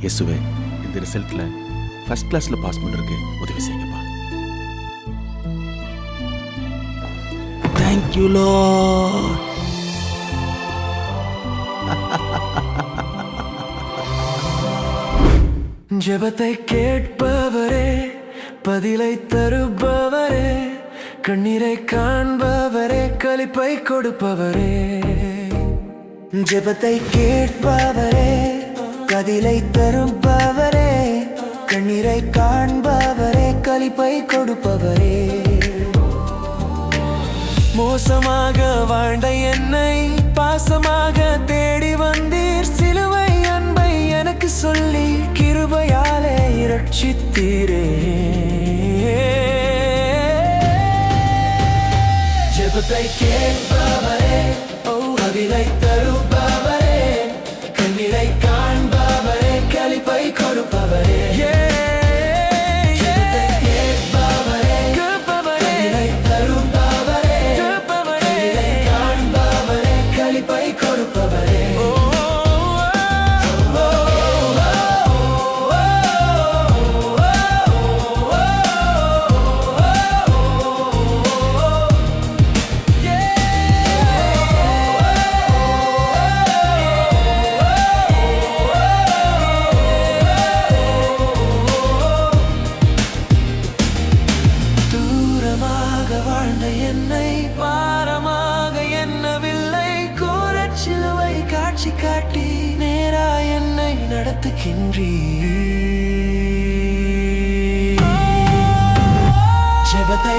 இயேசுவே இந்த ரிசல்ட்டில் ஃபர்ஸ்ட் கிளாஸில் பாஸ் பண்ணுறதுக்கு உதவி செய்யுங்கப்பா. தேங்க்யூ லோ ஜெபத்தை கேட்பவரே பதிலை தருபவரே கண்ணீரை காண்பவரே களிப்பை கொடுப்பவரே. ஜெபத்தை கேட்பவரே பதிலை தருப்பவரே கண்ணீரை காண்பவரே களிப்பை கொடுப்பவரே. மோசமாக வாழ்ந்த என்னை பாசமாக தேடி வந்தீர். சிலுவை அன்பை எனக்கு சொல்லி கிருபையாலே இரட்சித்தீரே. ஜெபத்தை கேட்பவரே ஓ அதிலை என்னை பாரமாக என்னவில்லை கூறச் சிலுவை காட்சி காட்டி நேரா என்னை நடத்துகின்றீ ஜெபத்தை